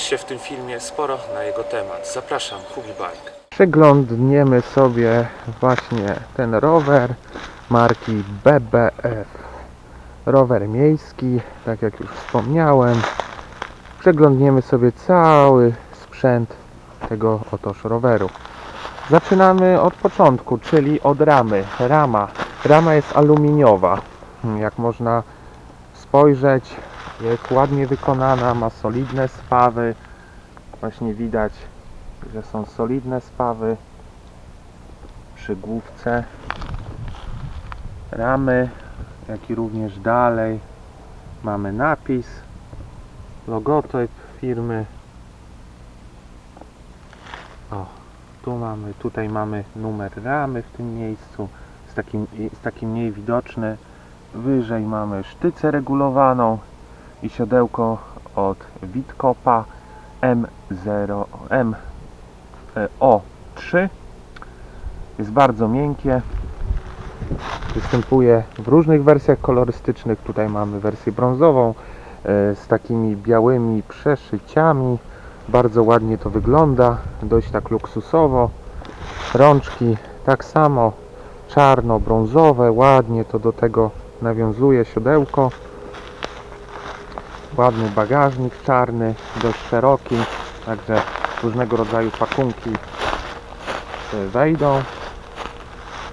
się w tym filmie sporo na jego temat. Zapraszam, Hubi Bike. Przeglądniemy sobie właśnie ten rower marki BBF. Rower miejski, tak jak już wspomniałem. Przeglądniemy sobie cały sprzęt tego otoż roweru. Zaczynamy od początku, czyli od ramy. Rama. Rama jest aluminiowa. Jak można spojrzeć, jest ładnie wykonana, ma solidne spawy. Właśnie widać że są solidne spawy przy główce ramy, jak i również dalej mamy napis, logotyp firmy. O, tu mamy, tutaj mamy numer ramy w tym miejscu, jest taki, jest taki mniej widoczny. Wyżej mamy sztycę regulowaną i siodełko od Witkopa M0 M e, O3 jest bardzo miękkie. Występuje w różnych wersjach kolorystycznych. Tutaj mamy wersję brązową e, z takimi białymi przeszyciami. Bardzo ładnie to wygląda dość tak luksusowo. Rączki tak samo czarno-brązowe ładnie to do tego nawiązuje siodełko ładny bagażnik czarny dość szeroki także różnego rodzaju pakunki wejdą.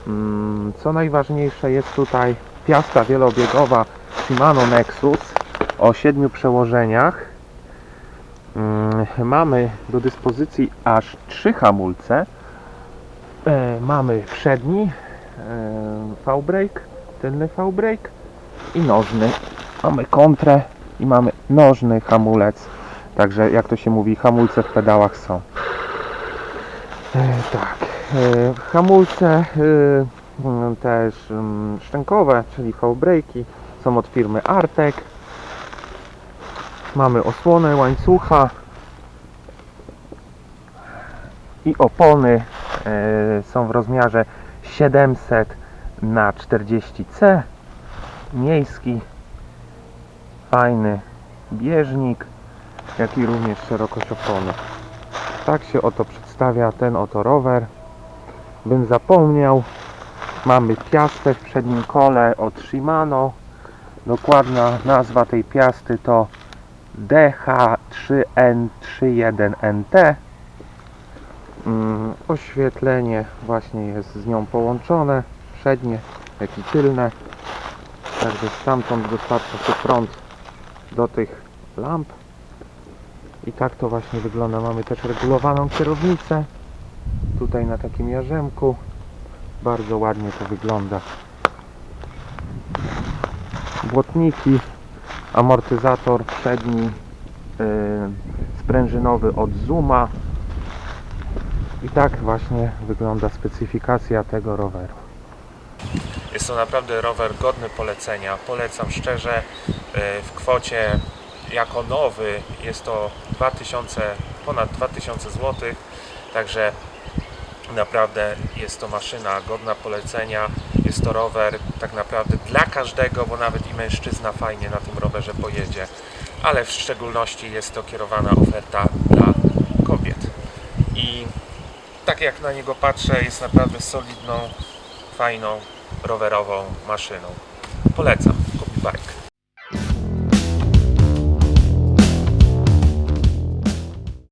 Mm, Co najważniejsze jest tutaj piasta wielobiegowa Shimano Nexus o siedmiu przełożeniach. Mm, Mamy do dyspozycji aż trzy hamulce. E, Mamy przedni e, V-brake, tylny V-brake i nożny. Mamy kontrę i mamy nożny hamulec. Także jak to się mówi, hamulce w pedałach są. E, tak. E, hamulce e, mm, też mm, szczękowe, czyli V-brake'i są od firmy Artek. Mamy osłonę łańcucha i opony są w rozmiarze 700 na 40C. Miejski, fajny bieżnik jak i również szerokość opony. Tak się oto przedstawia ten oto rower. Bym zapomniał, mamy piastę w przednim kole od Shimano. Dokładna nazwa tej piasty to DH3N31NT. Mm, Oświetlenie właśnie jest z nią połączone, przednie, jak i tylne. Także stamtąd dostarcza się prąd do tych lamp. I tak to właśnie wygląda. Mamy też regulowaną kierownicę. Tutaj na takim jarzemku. Bardzo ładnie to wygląda. Błotniki, amortyzator przedni yy, sprężynowy od Zuma. I tak właśnie wygląda specyfikacja tego roweru. Jest to naprawdę rower godny polecenia. Polecam szczerze. e, W kwocie jako nowy jest to 2000, ponad 2000 zł. Także naprawdę jest to maszyna godna polecenia. Jest to rower tak naprawdę dla każdego, bo nawet i mężczyzna fajnie na tym rowerze pojedzie. Ale w szczególności jest to kierowana oferta dla kobiet. I tak jak na niego patrzę, jest naprawdę solidną, fajną, rowerową maszyną. Polecam, copy bike.